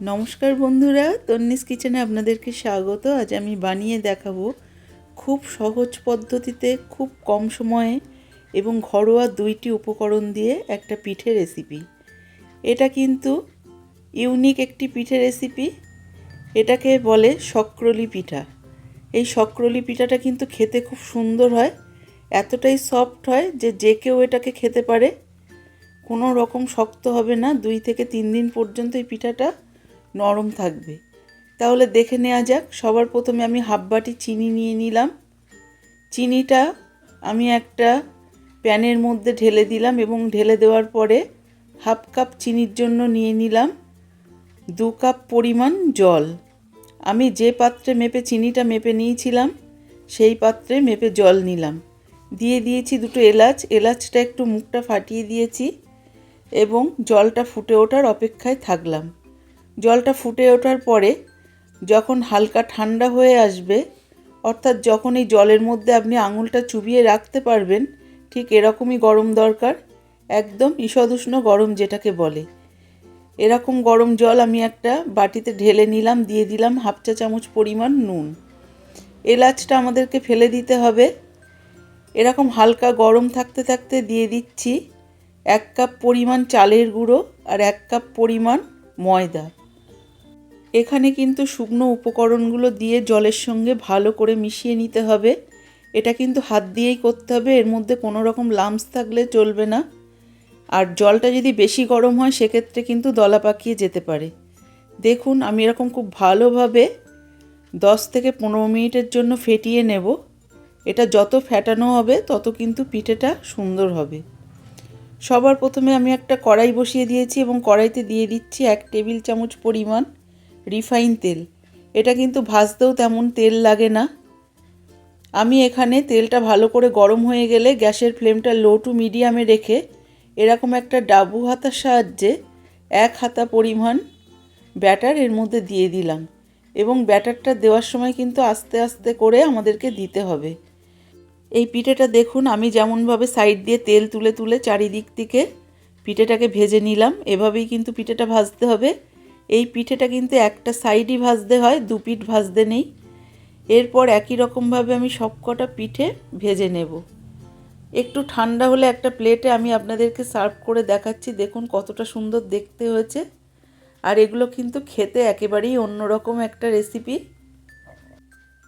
নমস্কার বন্ধুরা, তন্নিস কিচেনে আপনাদেরকে স্বাগত। আজ আমি বানিয়ে দেখাবো খুব সহজ পদ্ধতিতে, খুব কম সময়ে এবং ঘরোয়া দুইটি উপকরণ দিয়ে একটা পিঠে রেসিপি এটা কিন্তু ইউনিক একটি পিঠে রেসিপি এটাকে বলে শক্রলি পিঠা। এই শক্রলি পিঠাটা কিন্তু খেতে খুব সুন্দর হয়, এতটাই সফট হয় যে যে কেউ এটাকে খেতে পারে। কোনো রকম শক্ত হবে না, দুই থেকে তিন দিন পর্যন্ত এই পিঠাটা নরম থাকবে। তাহলে দেখে নেওয়া যাক, সবার প্রথমে আমি হাফ বাটি চিনি নিয়ে নিলাম। চিনিটা আমি একটা প্যানের মধ্যে ঢেলে দিলাম এবং ঢেলে দেওয়ার পরে হাফ কাপ চিনির জন্য নিয়ে নিলাম দু কাপ পরিমাণ জল। আমি যে পাত্রে মেপে চিনিটা মেপে নিয়েছিলাম, সেই পাত্রে মেপে জল নিলাম। দিয়ে দিয়েছি দুটো এলাচ, এলাচটা একটু মুখটা ফাটিয়ে দিয়েছি এবং জলটা ফুটে ওঠার অপেক্ষায় থাকলাম। জলটা ফুটে ওঠার পরে যখন হালকা ঠান্ডা হয়ে আসবে, অর্থাৎ যখন এই জলের মধ্যে আপনি আঙুলটা চুবিয়ে রাখতে পারবেন, ঠিক এরকমই গরম দরকার, একদম ঈষদুষ্ণ গরম যেটাকে বলে। এরকম গরম জল আমি একটা বাটিতে ঢেলে নিলাম, দিয়ে দিলাম হাফ চা চামচ পরিমাণ নুন। এলাচটা আমাদেরকে ফেলে দিতে হবে। এরকম হালকা গরম থাকতে থাকতে দিয়ে দিচ্ছি এক কাপ পরিমাণ চালের গুঁড়ো আর এক কাপ পরিমাণ ময়দা। এখানে কিন্তু শুকনো উপকরণগুলো দিয়ে জলের সঙ্গে ভালো করে মিশিয়ে নিতে হবে। এটা কিন্তু হাত দিয়েই করতে হবে, এর মধ্যে কোনো রকম লামস থাকলে চলবে না। আর জলটা যদি বেশি গরম হয়, সেক্ষেত্রে কিন্তু দলা পাকিয়ে যেতে পারে। দেখুন, আমি এরকম খুব ভালোভাবে দশ থেকে পনেরো মিনিটের জন্য ফেটিয়ে নেব। এটা যত ফ্যাটানো হবে, তত কিন্তু পিঠেটা সুন্দর হবে। সবার প্রথমে আমি একটা কড়াই বসিয়ে দিয়েছি এবং কড়াইতে দিয়ে দিচ্ছি এক টেবিল চামচ পরিমাণ রিফাইন তেল। এটা কিন্তু ভাজতেও তেমন তেল লাগে না। আমি এখানে তেলটা ভালো করে গরম হয়ে গেলে গ্যাসের ফ্লেমটা লো টু মিডিয়ামে রেখে এরকম একটা ডাবু হাতার সাহায্যে এক হাতা পরিমাণ ব্যাটার এর মধ্যে দিয়ে দিলাম এবং ব্যাটারটা দেওয়ার সময় কিন্তু আস্তে আস্তে করে আমাদেরকে দিতে হবে। এই পিঠেটা দেখুন, আমি যেমনভাবে সাইড দিয়ে তেল তুলে তুলে চারিদিক থেকে পিঠেটাকে ভেজে নিলাম। এভাবেই কিন্তু পিঠেটা ভাজতে হবে। এই পিঠেটা কিন্তু একটা সাইডই ভাজতে হয়, দু পিঠ ভাজতে নেই। এরপর একই রকমভাবে আমি সবকটা পিঠে ভেজে নেব। একটু ঠান্ডা হলে একটা প্লেটে আমি আপনাদেরকে সার্ভ করে দেখাচ্ছি, দেখুন কতটা সুন্দর দেখতে হয়েছে। আর এগুলো কিন্তু খেতে একেবারেই অন্যরকম একটা রেসিপি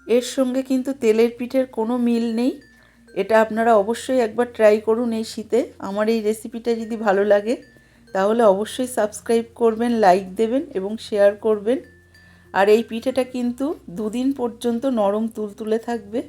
এর সঙ্গে কিন্তু তেলের পিঠের কোনো মিল নেই। এটা আপনারা অবশ্যই একবার ট্রাই করুন এই শীতে। আমার এই রেসিপিটা যদি ভালো লাগে তাহলে অবশ্যই সাবস্ক্রাইব করবেন লাইক দেবেন এবং শেয়ার করবেন। আর এই পিঠেটা কিন্তু দুদিন পর্যন্ত নরম তুলতুলে থাকবে।